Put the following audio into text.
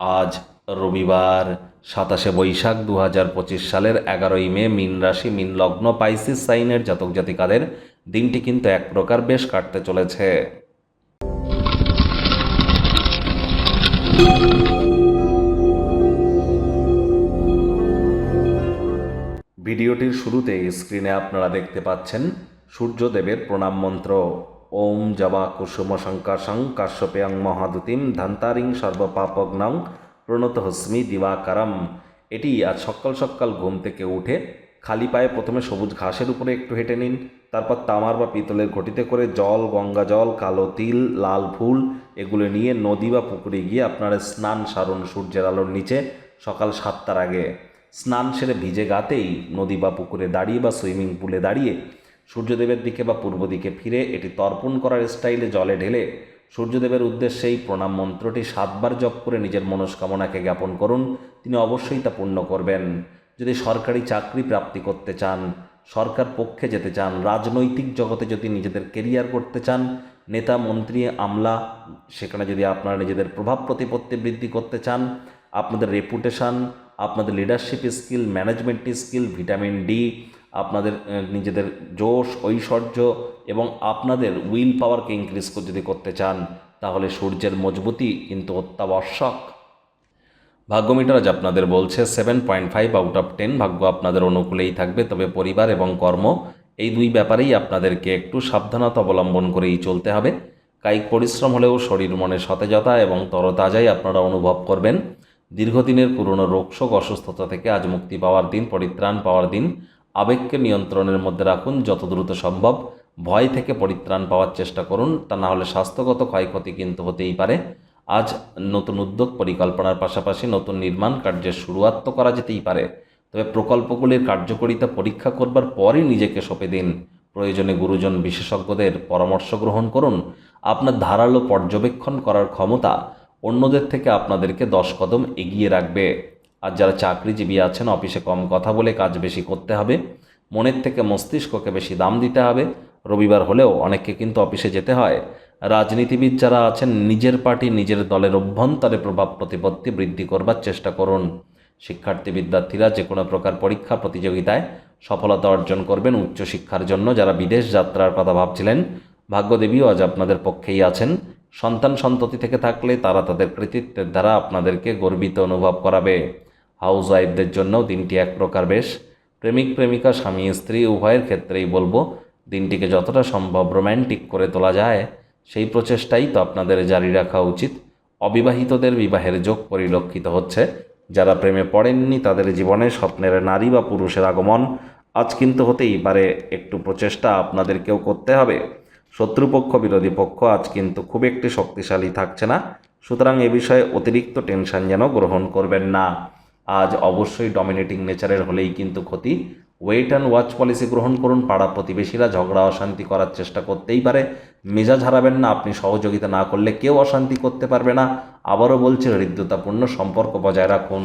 আজ রবিবার সাতাশে বৈশাখ দু হাজার পঁচিশ সালের এগারোই মে মিন রাশি, মিন লগ্ন, পাইসিস সাইনের জাতক জাতিকাদের দিনটি কিন্তু এক প্রকার বেশ কাটতে চলেছে। ভিডিওটির শুরুতে স্ক্রিনে আপনারা দেখতে পাচ্ছেন সূর্যদেবের প্রণাম মন্ত্র। ওম জবা কুসুম শঙ্কাশং কাশ্যপেয়ং মহাদুতিম ধান্তারিং সর্বপাপগ্নং প্রণত হস্মি দিবাকারম। এটি আজ সকাল সকাল ঘুম থেকে উঠে খালি পায়ে প্রথমে সবুজ ঘাসের উপরে একটু হেঁটে নিন, তারপর তামার বা পিতলের ঘটিতে করে জল, গঙ্গা জল, কালো তিল, লাল ফুল এগুলো নিয়ে নদী বা পুকুরে গিয়ে আপনারা স্নান সারণ সূর্যের আলোর নিচে সকাল সাতটার আগে। স্নান সেরে ভিজে গাতেই নদী বা পুকুরে দাঁড়িয়ে বা সুইমিং পুলে দাঁড়িয়ে সূর্যদেবের দিকে বা পূর্ব দিকে ফিরে এটি তর্পণ করার স্টাইলে জলে ঢেলে সূর্যদেবের উদ্দেশ্যে এই প্রণাম মন্ত্রটি সাতবার জপ করে নিজের মনস্কামনাকে জ্ঞাপন করুন। তিনি অবশ্যই তা পূর্ণ করবেন। যদি সরকারি চাকরি প্রাপ্তি করতে চান, সরকার পক্ষে যেতে চান, রাজনৈতিক জগতে যদি নিজেদের কেরিয়ার করতে চান, নেতা, মন্ত্রী, আমলা, সেখানে যদি আপনারা নিজেদের প্রভাব প্রতিপত্তি বৃদ্ধি করতে চান, আপনাদের রেপুটেশন আপনাদের leadership skill management skill vitamin D আপনাদের নিজেদের জোশ, ঐশ্বর্য এবং আপনাদের উইল পাওয়ারকে ইনক্রিজ যদি করতে চান, তাহলে সূর্যের মজবুতি কিন্তু অত্যাবশ্যক। ভাগ্য মিটার আজ আপনাদের বলছে seven point five out of ten ভাগ্য আপনাদের অনুকূলেই থাকবে। তবে পরিবার এবং কর্ম, এই দুই ব্যাপারেই আপনাদেরকে একটু সাবধানতা অবলম্বন করেই চলতে হবে। কায়িক পরিশ্রম হলেও শরীর মনে সতেজতা এবং তরতাজাই আপনারা অনুভব করবেন। দীর্ঘদিনের পুরনো রোগশোক অসুস্থতা থেকে আজ মুক্তি পাওয়ার দিন, পরিত্রাণ পাওয়ার দিন আবেগকে নিয়ন্ত্রণের মধ্যে রাখুন, যত দ্রুত সম্ভব। ভয় থেকে পরিত্রাণ পাওয়ার চেষ্টা করুন, তা না হলে স্বাস্থ্যগত ক্ষয়ক্ষতি কিন্তু হতেই পারে। আজ নতুন উদ্যোগ পরিকল্পনার পাশাপাশি নতুন নির্মাণ কার্যের শুরুয়াত তো করা যেতেই পারে। তবে প্রকল্পগুলির কার্যকরিতা পরীক্ষা করবার পরই নিজেকে সঁপে দিন। প্রয়োজনে গুরুজন বিশেষজ্ঞদের পরামর্শ গ্রহণ করুন। আপনার ধারালো পর্যবেক্ষণ করার ক্ষমতা অন্যদের থেকে আপনাদেরকে দশ কদম এগিয়ে রাখবে। আর যারা চাকরিজীবী আছেন, অফিসে কম কথা বলে কাজ বেশি করতে হবে। মনের থেকে মস্তিষ্ককে বেশি দাম দিতে হবে। রবিবার হলেও অনেককে কিন্তু অফিসে যেতে হয়। রাজনীতিবিদ যারা আছেন, নিজের পার্টি, নিজের দলের অভ্যন্তরে প্রভাব প্রতিপত্তি বৃদ্ধি করবার চেষ্টা করুন। শিক্ষার্থী বিদ্যার্থীরা যে কোনো প্রকার পরীক্ষা প্রতিযোগিতায় সফলতা অর্জন করবেন উচ্চশিক্ষার জন্য। যারা বিদেশ যাত্রার কথা ভাবছিলেন, ভাগ্যদেবীও আজ আপনাদের পক্ষেই আছেন। সন্তান সন্ততি থেকে থাকলে তারা তাদের কৃতিত্বের দ্বারা আপনাদেরকে গর্বিত অনুভব করাবে। হাউস ওয়াইফদের জন্যও দিনটি এক প্রকার বেশ। প্রেমিক, প্রেমিকা, স্বামী, স্ত্রী, উভয়ের ক্ষেত্রেই বলব, দিনটিকে যতটা সম্ভব রোম্যান্টিক করে তোলা যায়, সেই প্রচেষ্টাই তো আপনাদের জারি রাখা উচিত। অবিবাহিতদের বিবাহের যোগ পরিলক্ষিত হচ্ছে। যারা প্রেমে পড়েননি, তাদের জীবনে স্বপ্নের নারী বা পুরুষের আগমন আজ কিন্তু হতেই পারে। একটু প্রচেষ্টা আপনাদেরকেও করতে হবে। শত্রুপক্ষ, বিরোধী পক্ষ আজ কিন্তু খুব একটি শক্তিশালী থাকছে না। সুতরাং এ বিষয়ে অতিরিক্ত টেনশন যেন গ্রহণ করবেন না। আজ অবশ্যই ডমিনেটিং নেচারের হলেই কিন্তু ক্ষতি। ওয়েট অ্যান্ড ওয়াচ পলিসি গ্রহণ করুন, পাড়া প্রতিবেশীরা ঝগড়া, অশান্তি করার চেষ্টা করতেই পারে। মেজাজ হারাবেন না, আপনি সহযোগিতা না করলে কেউ অশান্তি করতে পারবে না। আবারও বলছে, হৃদ্যতাপূর্ণ সম্পর্ক বজায় রাখুন।